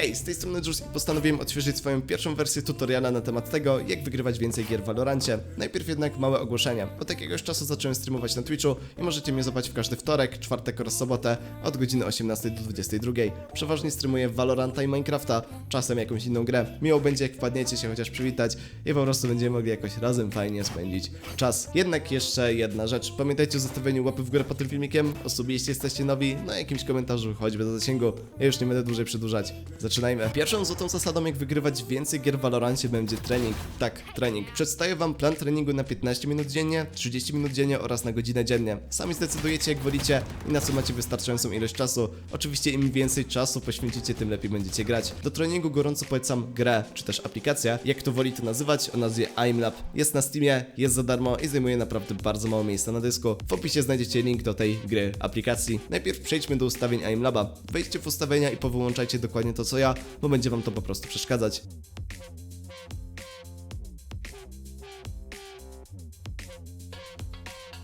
Hej, z tej strony Juice i postanowiłem odświeżyć swoją pierwszą wersję tutoriala na temat tego, jak wygrywać więcej gier w Valorancie. Najpierw jednak małe ogłoszenia. Od jakiegoś czasu zacząłem streamować na Twitchu i możecie mnie zobaczyć w każdy wtorek, czwartek oraz sobotę od godziny 18 do 22. Przeważnie streamuję Valoranta i Minecrafta, czasem jakąś inną grę. Miło będzie jak wpadniecie się chociaż przywitać i po prostu będziemy mogli jakoś razem fajnie spędzić czas. Jednak jeszcze jedna rzecz. Pamiętajcie o zostawieniu łapy w górę pod tym filmikiem, osobiście jesteście nowi, na jakimś komentarzu choćby do zasięgu. Ja już nie będę dłużej przedłużać. Zaczynajmy. Pierwszą złotą zasadą, jak wygrywać więcej gier w Valorancie będzie trening. Tak, trening. Przedstawię wam plan treningu na 15 minut dziennie, 30 minut dziennie oraz na godzinę dziennie. Sami zdecydujecie jak wolicie i na co macie wystarczającą ilość czasu. Oczywiście im więcej czasu poświęcicie, tym lepiej będziecie grać. Do treningu gorąco polecam grę, czy też aplikację, jak kto woli to nazywać, o nazwie IMLab. Jest na Steamie, jest za darmo i zajmuje naprawdę bardzo mało miejsca na dysku. W opisie znajdziecie link do tej gry, aplikacji. Najpierw przejdźmy do ustawień IMLaba. Wejdźcie w ustawienia i powyłączajcie dokładnie to co ja, bo będzie wam to po prostu przeszkadzać.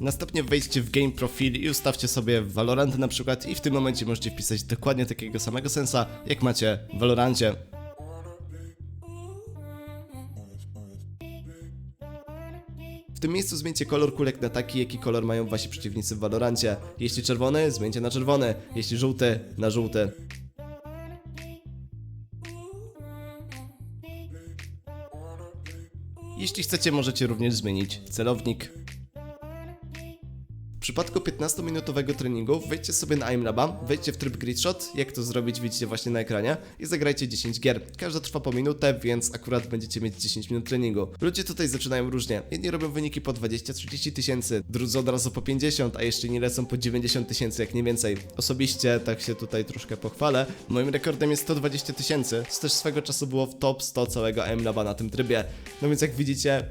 Następnie wejdźcie w Game Profile i ustawcie sobie Valorant na przykład i w tym momencie możecie wpisać dokładnie takiego samego sensa, jak macie w Valorancie. W tym miejscu zmieńcie kolor kulek na taki, jaki kolor mają wasi przeciwnicy w Valorancie. Jeśli czerwony, zmieńcie na czerwony, jeśli żółty, na żółty. Jeśli chcecie, możecie również zmienić celownik. Przypadku 15-minutowego treningu wejdźcie sobie na IMLaba, wejdźcie w tryb Grid Shot, jak to zrobić widzicie właśnie na ekranie i zagrajcie 10 gier. Każda trwa po minutę, więc akurat będziecie mieć 10 minut treningu. Ludzie tutaj zaczynają różnie. Jedni robią wyniki po 20-30 tysięcy, drudzy od razu po 50, a jeszcze nie lecą po 90 tysięcy, jak nie więcej. Osobiście tak się tutaj troszkę pochwalę. Moim rekordem jest 120 tysięcy, co też swego czasu było w top 100 całego IMLaba na tym trybie. No więc jak widzicie,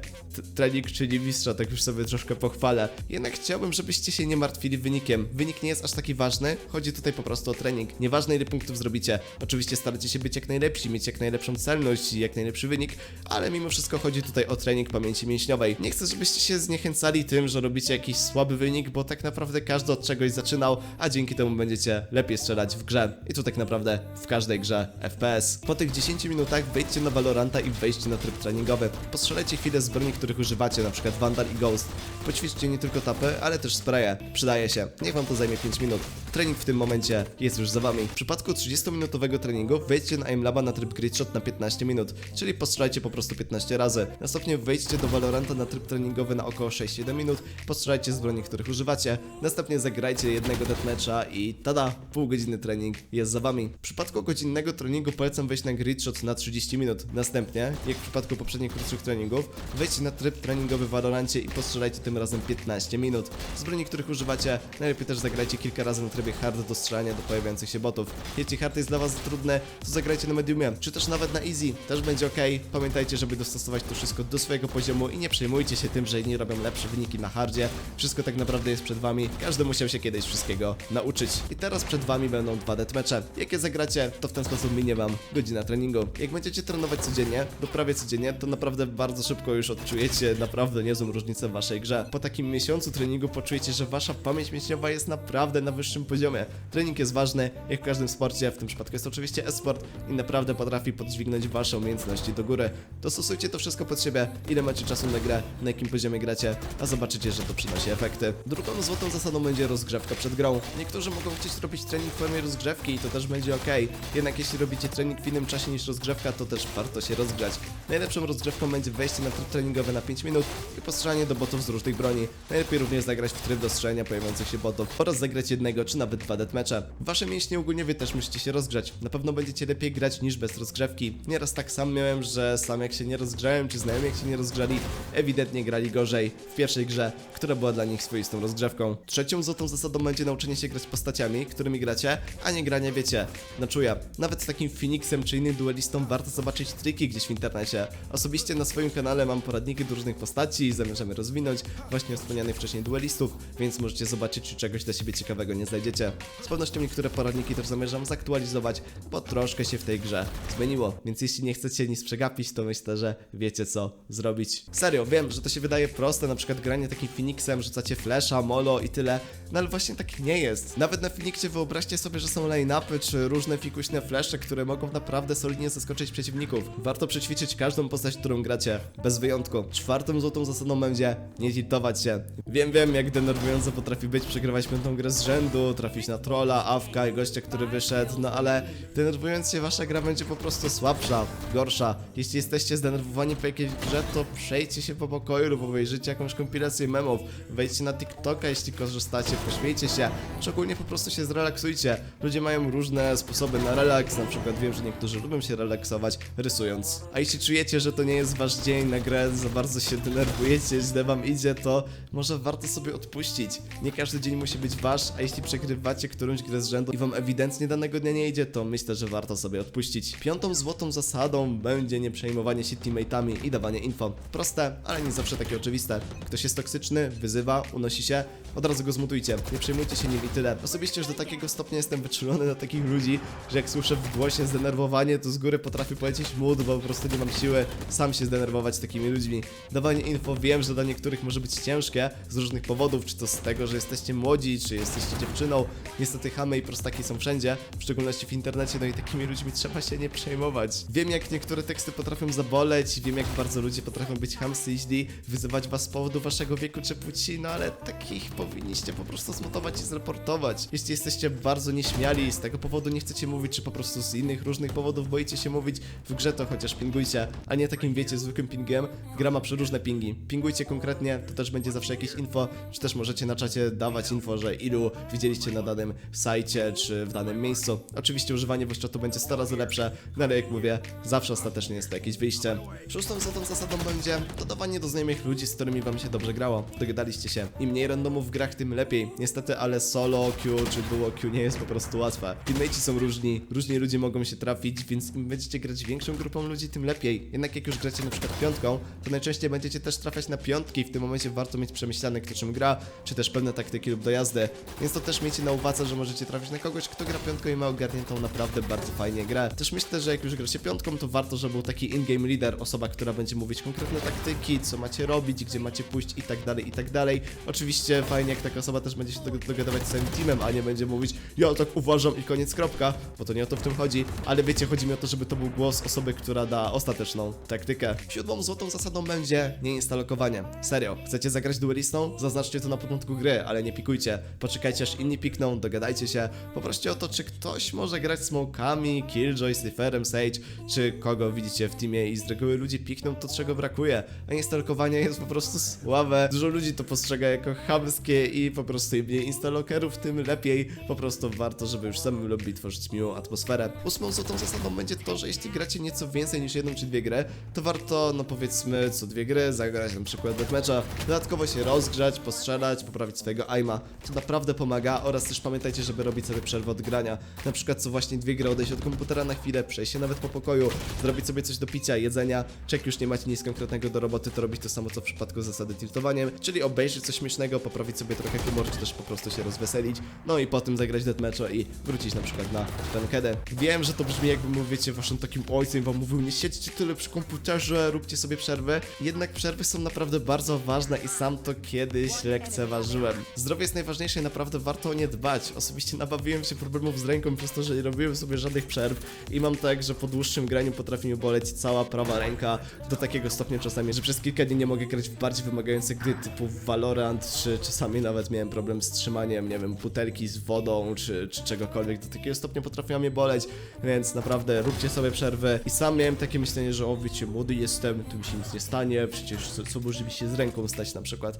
trening czyni mistrza, tak już sobie troszkę pochwalę. Jednak chciałbym, żebyście się nie martwili wynikiem. Wynik nie jest aż taki ważny, chodzi tutaj po prostu o trening. Nieważne ile punktów zrobicie. Oczywiście staracie się być jak najlepsi, mieć jak najlepszą celność i jak najlepszy wynik, ale mimo wszystko chodzi tutaj o trening pamięci mięśniowej. Nie chcę, żebyście się zniechęcali tym, że robicie jakiś słaby wynik, bo tak naprawdę każdy od czegoś zaczynał, a dzięki temu będziecie lepiej strzelać w grze. I to tak naprawdę w każdej grze FPS. Po tych 10 minutach wejdźcie na Valoranta i wejdźcie na tryb treningowy. Postrzelajcie chwilę z broni, których używacie, np. Vandal i Ghost. Poćwiczcie nie tylko tapy, ale też spraye. Przydaje się. Niech wam to zajmie 5 minut. Trening w tym momencie jest już za wami. W przypadku 30-minutowego treningu wejdźcie na aimlaba na tryb grid shot na 15 minut, czyli postrzelajcie po prostu 15 razy. Następnie wejdźcie do Valoranta na tryb treningowy na około 6-7 minut, postrzelajcie z broni, których używacie. Następnie zagrajcie jednego deathmatcha i tada, pół godziny trening jest za wami. W przypadku godzinnego treningu polecam wejść na grid shot na 30 minut. Następnie, jak w przypadku poprzednich krótszych treningów, wejdźcie na tryb treningowy w Valorancie i postrzelajcie tym razem 15 minut. Z broni, których używacie, najlepiej też zagrajcie kilka razy na trybie hard do strzelania do pojawiających się botów. Jeśli hard jest dla was za trudne, to zagrajcie na mediumie, czy też nawet na easy, też będzie ok. Pamiętajcie, żeby dostosować to wszystko do swojego poziomu i nie przejmujcie się tym, że inni robią lepsze wyniki na hardzie. Wszystko tak naprawdę jest przed wami, każdy musiał się kiedyś wszystkiego nauczyć. I teraz przed wami będą dwa deathmatche. Jak je zagracie, to w ten sposób minie wam godzina treningu. Jak będziecie trenować codziennie, do prawie codziennie, to naprawdę bardzo szybko już odczujecie naprawdę niezłą różnicę w waszej grze. Po takim miesiącu treningu poczujecie, że wasza pamięć mięśniowa jest naprawdę na wyższym poziomie. Trening jest ważny, jak w każdym sporcie, w tym przypadku jest oczywiście e-sport i naprawdę potrafi podźwignąć wasze umiejętności do góry. Dostosujcie to wszystko pod siebie, ile macie czasu na grę, na jakim poziomie gracie, a zobaczycie, że to przynosi efekty. Drugą złotą zasadą będzie rozgrzewka przed grą. Niektórzy mogą chcieć robić trening w formie rozgrzewki i to też będzie ok. Jednak jeśli robicie trening w innym czasie niż rozgrzewka, to też warto się rozgrzać. Najlepszą rozgrzewką będzie wejście na tryb treningowy na 5 minut i postrzelanie do botów z różnych broni. Najlepiej również zagrać w tryb do strzelania pojawiających się botów oraz zagrać jednego czy nawet dwa deathmatche. Wasze mięśnie ogólnie wy też musicie się rozgrzać. Na pewno będziecie lepiej grać niż bez rozgrzewki. Nieraz tak sam miałem, że sam jak się nie rozgrzałem, czy znajomi jak się nie rozgrzali, ewidentnie grali gorzej w pierwszej grze, która była dla nich swoistą rozgrzewką. Trzecią złotą zasadą będzie nauczenie się grać postaciami, którymi gracie, a nie granie, wiecie, na czuja. Nawet z takim Phoenixem czy innym duelistą warto zobaczyć triki gdzieś w internecie. Osobiście na swoim kanale mam poradniki do różnych postaci i zamierzamy rozwinąć właśnie wspomnianych wcześniej duelistów. Więc możecie zobaczyć, czy czegoś dla siebie ciekawego nie znajdziecie. Z pewnością niektóre poradniki też zamierzam zaktualizować, bo troszkę się w tej grze zmieniło, więc jeśli nie chcecie nic przegapić, to myślę, że wiecie co zrobić. Serio, wiem, że to się wydaje proste, na przykład granie takim Phoenixem, rzucacie flasha, molo i tyle, no ale właśnie tak nie jest. Nawet na Phoenixie wyobraźcie sobie, że są line-upy czy różne fikuśne flesze, które mogą naprawdę solidnie zaskoczyć przeciwników. Warto przećwiczyć każdą postać, którą gracie, bez wyjątku. Czwartą złotą zasadą będzie nie tiltować się. Wiem, wiem, jak denerwująco potrafi być przegrywać piątą grę z rzędu, trafić na trolla, awka i gościa, który wyszedł, no ale denerwując się wasza gra będzie po prostu słabsza, gorsza. Jeśli jesteście zdenerwowani po jakiejś grze, to przejdźcie się po pokoju lub obejrzyjcie jakąś kompilację memów, wejdźcie na TikToka, jeśli korzystacie, pośmiejcie się, czy ogólnie po prostu się zrelaksujcie. Ludzie mają różne sposoby na relaks, na przykład wiem, że niektórzy lubią się relaksować rysując. A jeśli czujecie, że to nie jest wasz dzień na grę, za bardzo się denerwujecie, źle wam idzie, to może warto sobie odpuścić. Nie każdy dzień musi być wasz, a jeśli przegrywacie którąś grę z rzędu i wam ewidentnie danego dnia nie idzie, to myślę, że warto sobie odpuścić. Piątą złotą zasadą będzie nie przejmowanie się teammate'ami i dawanie info. Proste, ale nie zawsze takie oczywiste. Ktoś jest toksyczny, wyzywa, unosi się, od razu go zmutujcie. Nie przejmujcie się nim i tyle. Osobiście już do takiego stopnia jestem wyczulony na takich ludzi, że jak słyszę w głosie zdenerwowanie, to z góry potrafię polecieć mód, bo po prostu nie mam siły sam się zdenerwować takimi ludźmi. Dawanie info wiem, że dla niektórych może być ciężkie z różnych powodów, czy to z tego, że jesteście młodzi, czy jesteście dziewczyną. Niestety chamy i prostaki są wszędzie, w szczególności w internecie, no i takimi ludźmi trzeba się nie przejmować. Wiem, jak niektóre teksty potrafią zaboleć, wiem, jak bardzo ludzie potrafią być chamscy i źli, wyzywać was z powodu waszego wieku czy płci, no ale takich powinniście po prostu zmutować i zreportować. Jeśli jesteście bardzo nieśmiali i z tego powodu nie chcecie mówić, czy po prostu z innych różnych powodów boicie się mówić w grze, to chociaż pingujcie, a nie takim wiecie, zwykłym pingiem. Gra ma przeróżne pingi. Pingujcie konkretnie, to też będzie zawsze jakieś info, czy też możecie na czacie dawać info, że ilu widzieliście na danym sajcie, czy w danym miejscu. Oczywiście używanie chatu będzie 100 razy lepsze, no ale jak mówię, zawsze ostatecznie jest to jakieś wyjście. Szóstą za tą zasadą będzie dodawanie do znajomych ludzi, z którymi wam się dobrze grało. Dogadaliście się. Im mniej randomów w grach, tym lepiej. Niestety, ale solo Q czy duo Q nie jest po prostu łatwe. Teammate'i są różni, różni ludzie mogą się trafić, więc im będziecie grać większą grupą ludzi, tym lepiej. Jednak jak już gracie na przykład piątką, to najczęściej będziecie też trafiać na piątki w tym momencie warto mieć przemyślane, kto czym gra, czy też pewne taktyki lub dojazdy. Więc to też miejcie na uwadze, że możecie trafić na kogoś, kto gra piątką i ma ogarniętą naprawdę bardzo fajnie grę. Też myślę, że jak już gracie piątką, to warto, żeby był taki in-game leader, osoba, która będzie mówić konkretne taktyki, co macie robić, gdzie macie pójść i tak dalej, i tak dalej. Oczywiście fajnie, jak taka osoba też będzie się dog- dogadywać z swoim teamem, a nie będzie mówić ja tak uważam i koniec kropka, bo to nie o to w tym chodzi, ale wiecie, chodzi mi o to, żeby to był głos osoby, która da ostateczną taktykę. Siódmą złotą zasadą będzie nieinstalokowanie. Serio, chcecie zagrać duelistą? Zaznaczcie to na początku gry, ale nie pikujcie. Poczekajcie aż inni pikną, dogadajcie się. Poproście o to, czy ktoś może grać smokami, Killjoy, Cypherem, Sage, czy kogo widzicie w teamie i z reguły ludzie pikną to, czego brakuje. A instalkowanie jest po prostu słabe. Dużo ludzi to postrzega jako chamskie i po prostu im mniej instalokerów, tym lepiej. Po prostu warto, żeby już samym lobby tworzyć miłą atmosferę. Ósmą złotą zasadą będzie to, że jeśli gracie nieco więcej niż jedną czy dwie gry, to warto, no powiedzmy, co dwie gry zagrać na przykład deathmatcha, dodatkowo się rozgrzać, postrzelać, poprawić swojego aima. To naprawdę pomaga oraz też pamiętajcie, żeby robić sobie przerwę od grania. Na przykład co właśnie dwie gry odejść od komputera na chwilę, przejść się nawet po pokoju, zrobić sobie coś do picia, jedzenia, czy jak już nie macie nic konkretnego do roboty, to robić to samo co w przypadku zasady tiltowaniem, czyli obejrzeć coś śmiesznego, poprawić sobie trochę humor, czy też po prostu się rozweselić, no i potem zagrać deathmatcha i wrócić na przykład na rankedę. Wiem, że to brzmi jakby mówicie waszym takim ojcem wam mówił, nie siedźcie tyle przy komputerze, róbcie sobie przerwy, jednak przerwy są naprawdę bardzo ważne i sam to kiedyś lekceważyłem. Zdrowie jest najważniejsze i naprawdę warto o nie dbać. Osobiście nabawiłem się problemów z ręką przez to, że nie robiłem sobie żadnych przerw i mam tak, że po dłuższym graniu potrafi mi boleć cała prawa ręka do takiego stopnia czasami, że przez kilka dni nie mogę grać w bardziej wymagające gry typu Valorant, czy czasami nawet miałem problem z trzymaniem, nie wiem, butelki z wodą, czy, czy czegokolwiek. Do takiego stopnia potrafiła mnie boleć, więc naprawdę róbcie sobie przerwy. I sam miałem takie myślenie, że o wiecie, młody jestem, tu mi się nic nie stanie, przecież co, co może mi się z ręką stać na przykład.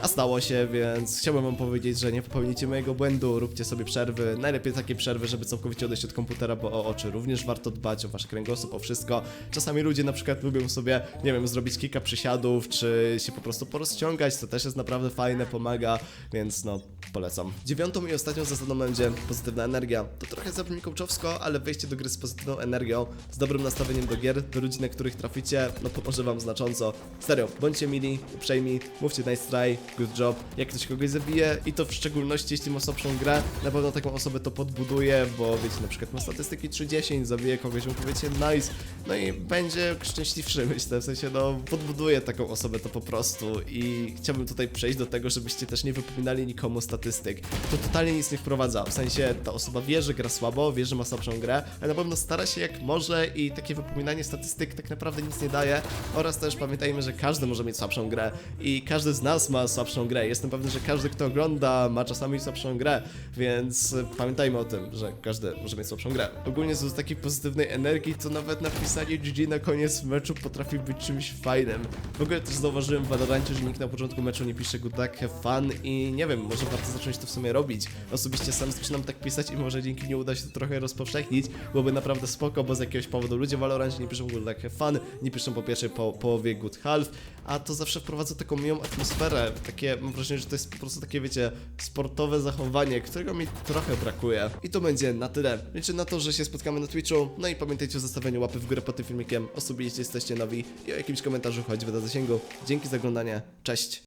A stało się, więc chciałbym wam powiedzieć, że nie popełnicie mojego błędu, róbcie sobie przerwy. Najlepiej takie przerwy, żeby całkowicie odejść od komputera, bo o oczy również warto dbać, o wasz kręgosłup, o wszystko. Czasami ludzie na przykład lubią sobie, nie wiem, zrobić kilka przysiadów, czy się po prostu porozciągać, to też jest naprawdę fajne, pomaga. Więc no, polecam. Dziewiątą i ostatnią zasadą będzie pozytywna energia. To trochę zabrzmi kołczowsko, ale wejście do gry z pozytywną energią, z dobrym nastawieniem do gier, do ludzi, na których traficie, no pomoże wam znacząco. Serio, bądźcie mili, uprzejmi, mówcie nice try, good job, jak ktoś kogoś zabije i to w szczególności jeśli ma słabszą grę, na pewno taką osobę to podbuduje, bo wiecie, na przykład ma statystyki 3-10, zabije kogoś, mu powiecie nice, no i będzie szczęśliwszy, myślę, w sensie no podbuduje taką osobę to po prostu i chciałbym tutaj przejść do tego, żebyście też nie wypominali nikomu statystyk. To totalnie nic nie wprowadza, w sensie ta osoba wie, że gra słabo, wie, że ma słabszą grę, ale na pewno stara się jak może i takie wypominanie statystyk tak naprawdę nic nie daje oraz też pamiętajmy, że każdy może mieć słabszą grę i każdy z nas ma słabszą grę. Jestem pewny, że każdy, kto ogląda, ma czasami słabszą grę, więc pamiętajmy o tym, że każdy może mieć słabszą grę. Ogólnie z takiej pozytywnej energii, to nawet napisanie GG na koniec meczu potrafi być czymś fajnym. W ogóle też zauważyłem w Valorancie, że nikt na początku meczu nie pisze good luck, have fun i nie wiem, może warto zacząć to w sumie robić. Osobiście sam zaczynam tak pisać i może dzięki niej uda się to trochę rozpowszechnić, byłoby naprawdę spoko, bo z jakiegoś powodu ludzie w Valorancie nie piszą good luck, have fun, nie piszą po pierwszej po, połowie good half, a to zawsze wprowadza taką miłą atmosferę, takie, mam wrażenie, że to jest po prostu takie, wiecie, sportowe zachowanie, którego mi trochę brakuje. I to będzie na tyle. Liczę na to, że się spotkamy na Twitchu, no i pamiętajcie o zostawieniu łapy w górę pod tym filmikiem, osobiście jesteście nowi i o jakimś komentarzu choć wyda zasięgu. Dzięki za oglądanie, cześć!